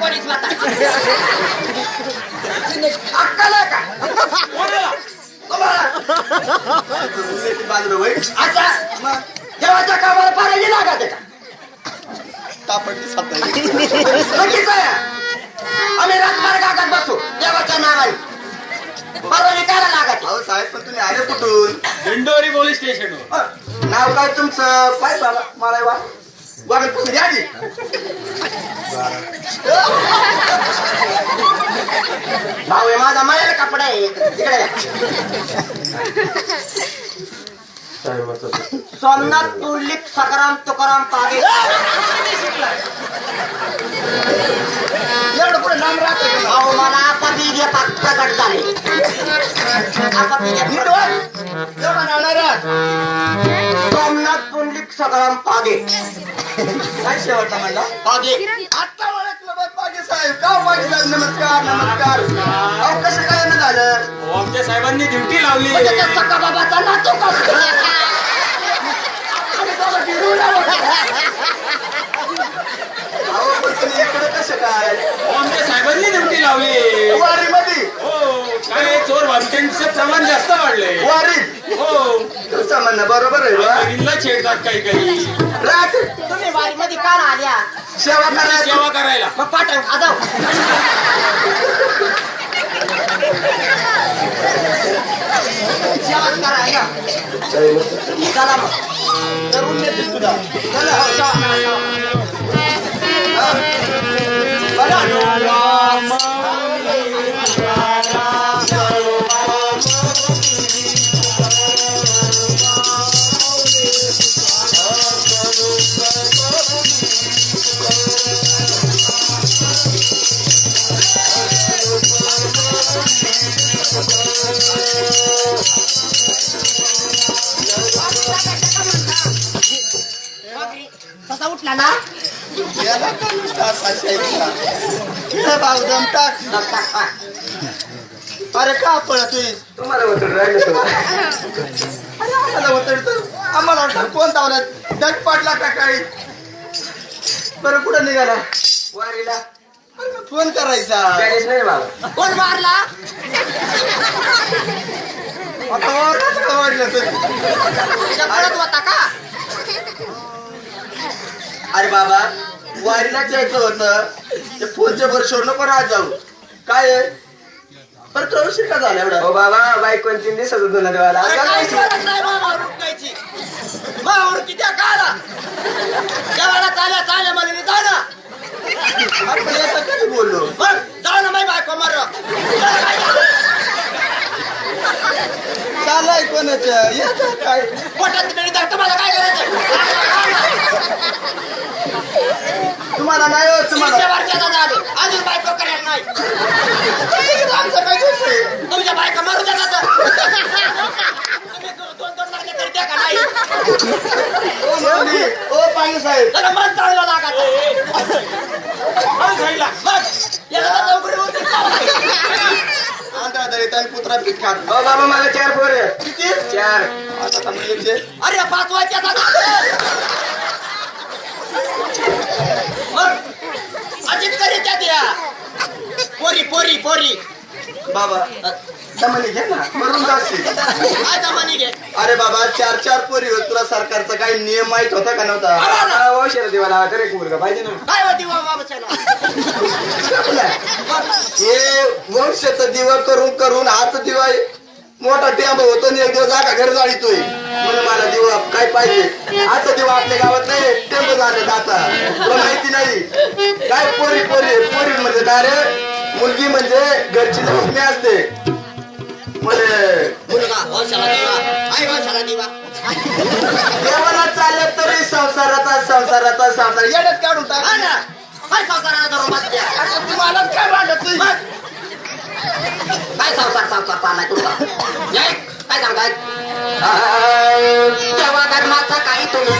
कोणीच अक्कल आहे का कोणाला? तुम्हाला मुलीची बाजूला होय अच्छा मग देवाच्या कामाला पारायची लागत का तापडली सापडली नक्कीच आहे आम्ही रातभर कागद बसू. देवाच्या नावाने. परवानी काय लागत अहो साहेब पण तुम्ही आले कुठून? दिंडोरी पोलीस स्टेशनवर अ, नाव काय तुमचं? पाय बाबा मला वा तुम्ही द्या आधी. भाऊ माझा माझ्या कपडा आहे इकडे या. सोमनाथ तुर्लिक सकाराम तुकाराम पागे एवढं पुढे लांब राहतो भाऊ मला आपत्ती घे प्रकट झाले आपत्ती घे नीट. एवढं राहत. सोमनाथ पुंडलिक सकाराम पागे काय शेवटला म्हणला? पागे. आता ओळखलं बरं पागे साहेब. का हो पागे साहेब? नमस्कार नमस्कार. अहो कसं काय न झालं? अहो, आमच्या साहेबांनी ड्युटी लावली. म्हणजे त्या सका बाबाचा नातू का? अहो पण तुम्ही इकडे कसं काय? आमच्या साहेबांनी ड्युटी लावली वारीमध्ये हो काय चोर भामट्यांचं प्रमाण जास्त वाढलंय वारीत हो म्हणणं बरोबर आहे बा. मुलींना छेडतात काही काही राहत तुम्ही का आल्या सेवा करायची सेवा करायला मग पाठण खाजाव जेवण करायला चला मग करून देतील तुला चला हो, चला. उठला ना? याला का नुसता असा शाहीचा? हे भाऊ जमतात हा. अरे का पळत होईस तुम्हाला वतड राहिलं तर. अरे आम्हाला वतड तर. आम्हाला वाटतं कोण धावण्यात डग पाडला का काही बरं कुठं निघाला? वारीला. फोन करायचा. गणेश नाही बाबा कोण मारला? आता वाढलं तर. पळत होता अरे बाबा वारीला जायचं होतं. ते फोनच्या भरशीवर नको राहत जाऊ. काय आहे? बरं तो उशीर का झाला एवढा. हो बाबा बाईक कोणती दिसत होतो ना देवाला अरे काय गरज नाही किती काला देवाला चाल्या चाल्या म्हणे मी जा ना. अरे पण याचं कधी बोललो? मग जा ना माय बायको मार. चालाय कोणाच्या याचं काय? पोटात तरी तर तुम्हाला काय करायचं? तुम्हाला नाही हो तुम्हाला. वर्षाचा झाले अजून बायको करायला नाही. आमचं काय दोष आहे? तुमच्या बायका मारू द्या तुम्ही दोन दोन महिने तरी द्या का नाही? ओ माऊली, ओ पांडे साहेब. त्याला मन चांगलं लागत साईडला. बस. याला तर चौकडी होती आंध्रा दलित आणि पुत्रा पिटकार हो बाबा मला चार पोर किती? चार. आता तर मी एकशे. अरे पाच वाजता अजित करीत द्या पोरी पोरी पोरी बाबा दमनी घे ना मरून जाशील. काय जमानी घे. अरे बाबा चार चार पोरी होत तुला सरकारचा काही नियम माहीत होता का नव्हता? औषध देवाला तर एक मुलगा पाहिजे ना. काय होती बाबा हे वंशाचा दिवा करून करून हाच दिवा मोठा टेंब होतो आणि एक दिवस जागा घर जाळीतोय म्हणून मला दिवा काय पाहिजे? आता दिवा आपल्या गावात नाही टेंब झाले आता. तुला माहिती नाही. काय पोरी पोरी पोरी म्हणजे काय रे म्हणजे घरची लक्ष्मी असते. म्हणजे देवाला चाललं तरी संसाराचा संसाराचा संसार. येड्यात काढून टाक. काय संसाराला धरून बसल्या आता तुम्हाला काय वाटत नाही? काय संसार संसार चाललाय काय सांगताय? देवा धर्माचा काही तुम्ही